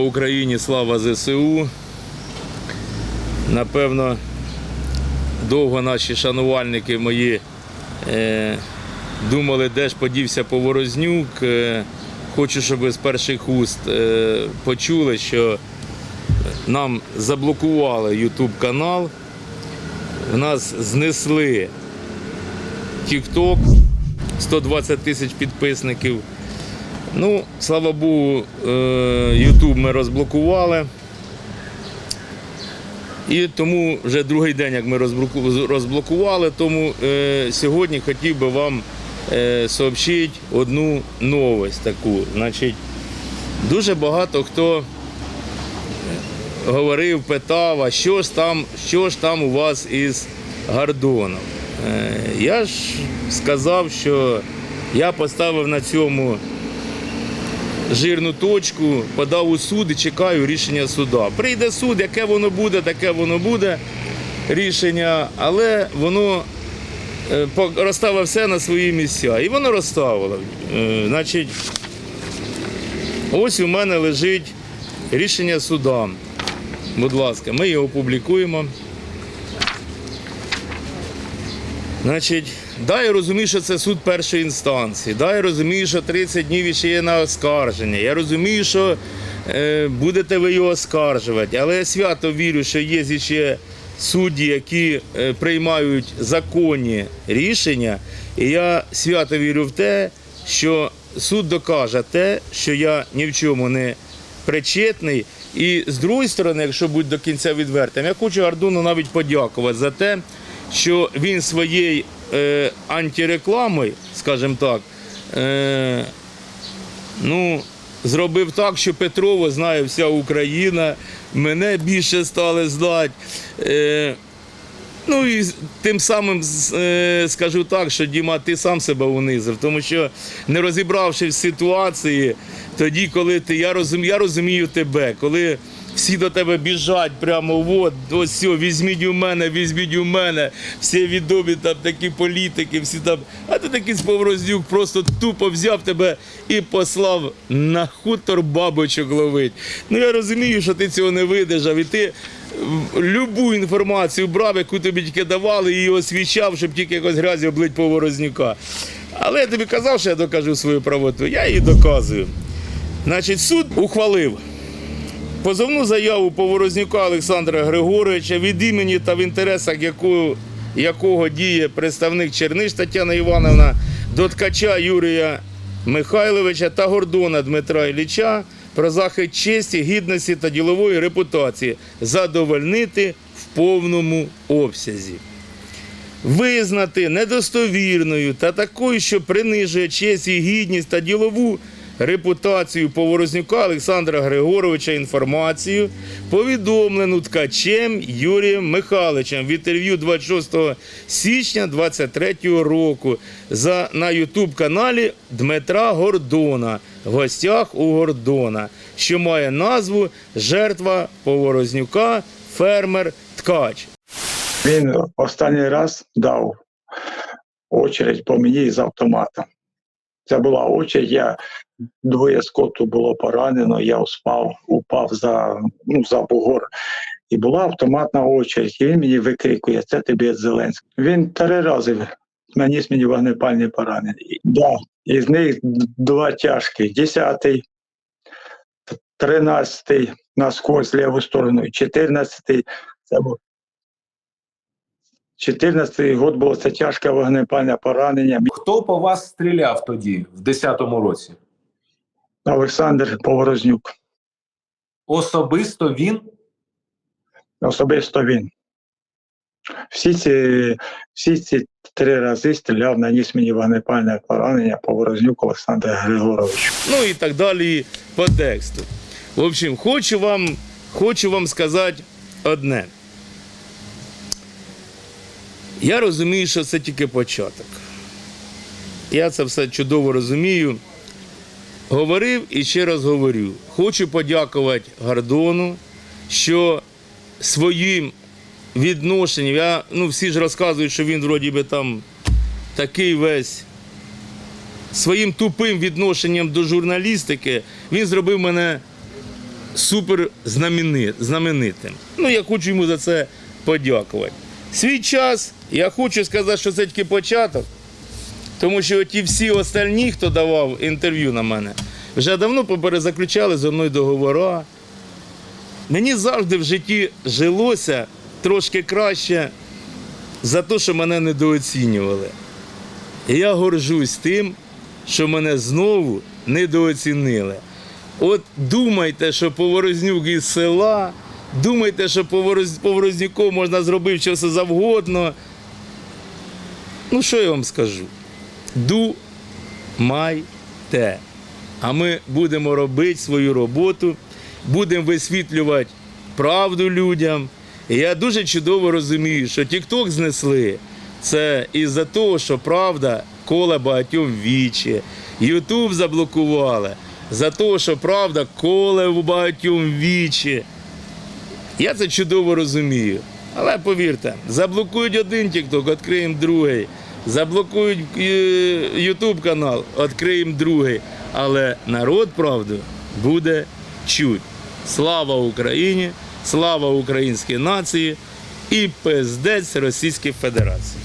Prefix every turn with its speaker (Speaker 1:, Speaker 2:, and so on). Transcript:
Speaker 1: Україні, слава ЗСУ. Напевно, довго наші шанувальники мої е, думали, де ж подівся Поворознюк. Е, хочу, щоб ви з перших уст е, почули, що нам заблокували YouTube канал, в нас знесли TikTok, 120 тисяч підписників. Ну, слава Богу, е, YouTube ми розблокували. І тому вже другий день, як ми розблокували, тому е, сьогодні хотів би вам е, сообщити одну новость таку. Значить, дуже багато хто говорив, питав, а що ж там, що ж там у вас із Гордоном. Е, я ж сказав, що я поставив на цьому жирну точку, подав у суд і чекаю рішення суда. Прийде суд, яке воно буде, таке воно буде рішення, але воно е, розставив все на свої місця. І воно розставило. Е, Значить, ось у мене лежить рішення суда. Будь ласка, ми його публікуємо. Значить, да, я розумію, що це суд першої інстанції. Да, я розумію, що 30 днів ще є на оскарження. Я розумію, що е, будете ви його оскаржувати. Але я свято вірю, що є ще судді, які е, приймають законні рішення. І я свято вірю в те, що суд докаже те, що я ні в чому не причетний. І з другої сторони, якщо бути до кінця відвертим, я хочу Ардуну навіть подякувати за те, що він своєю е, антирекламою, скажімо так, е, ну, зробив так, що Петрово знає вся Україна, мене більше стали знати. Е, Ну і тим самим е, скажу так, що Діма, ти сам себе унизив, тому що не розібравшись в ситуації, тоді, коли ти, я розумію, я розумію тебе, коли всі до тебе біжать прямо от, ось все, візьміть у мене, візьміть у мене, всі відомі там такі політики, всі там, а ти такий Споворознюк просто тупо взяв тебе і послав на хутор бабочок ловить. Ну я розумію, що ти цього не видержав, і ти любу інформацію брав, яку тобі тільки давали, і освічав, щоб тільки якось грязі облить поворознюка. Але я тобі казав, що я докажу свою правоту. Я її доказую. Значить, суд ухвалив позовну заяву Поворознюка Олександра Григоровича від імені та в інтересах якого, якого діє представник Черниш Тетяна Івановна, до ткача Юрія Михайловича та Гордона Дмитра Ілліча про захист честі, гідності та ділової репутації задовольнити в повному обсязі. Визнати недостовірною та такою, що принижує честь і гідність та ділову репутацію Поворознюка Олександра Григоровича інформацію, повідомлену ткачем Юрієм Михайловичем в інтерв'ю 26 січня 2023 року за, на Ютуб-каналі Дмитра Гордона в гостях у Гордона, що має назву Жертва Поворознюка, фермер Ткач.
Speaker 2: Він останній раз дав очередь по мені з автомата. Це була очередь, я двоє скоту було поранено, я спав, упав за, ну, за бугор. І була автоматна очередь, і він мені викрикує, це тобі від Зеленського. Він три рази наніс мені вогнепальні поранення. Да. Із них два тяжкі. Десятий, тринадцятий насквозь ліву сторону, чотирнадцятий це був 14-й год було це тяжке вогнепальне поранення.
Speaker 3: Хто по вас стріляв тоді, в 10-му році?
Speaker 2: Олександр Поворознюк.
Speaker 3: Особисто він?
Speaker 2: Особисто він. Всі ці, всі ці три рази стріляв, наніс мені вогнепальне поранення Поворознюк Олександр Григорович.
Speaker 1: ну і так далі по тексту. В общем, хочу вам, хочу вам сказати одне. Я розумію, що це тільки початок. Я це все чудово розумію. Говорив і ще раз говорю. Хочу подякувати Гордону, що своїм відношенням, я, ну всі ж розказують, що він вроді би там такий весь своїм тупим відношенням до журналістики він зробив мене супер знаменитим. Ну, я хочу йому за це подякувати. Свій час, я хочу сказати, що це тільки початок, тому що ті всі остальні, хто давав інтерв'ю на мене, вже давно поперезаключали зі мною договора. Мені завжди в житті жилося трошки краще за те, що мене недооцінювали. І я горжусь тим, що мене знову недооцінили. От думайте, що Поворознюк із села, думайте, що Повороз- Поворознюком можна зробити все завгодно. Ну, що я вам скажу? Думайте. А ми будемо робити свою роботу, будемо висвітлювати правду людям. І я дуже чудово розумію, що TikTok знесли це із-за того, що правда коле багатьом вічі. Ютуб заблокували за те, що правда коле в багатьом вічі. Я це чудово розумію. Але повірте, заблокують один TikTok, відкриємо другий. Заблокують Ютуб канал, відкриємо другий. Але народ правду буде чуть. Слава Україні! Слава українській нації і пиздець Російській Федерації.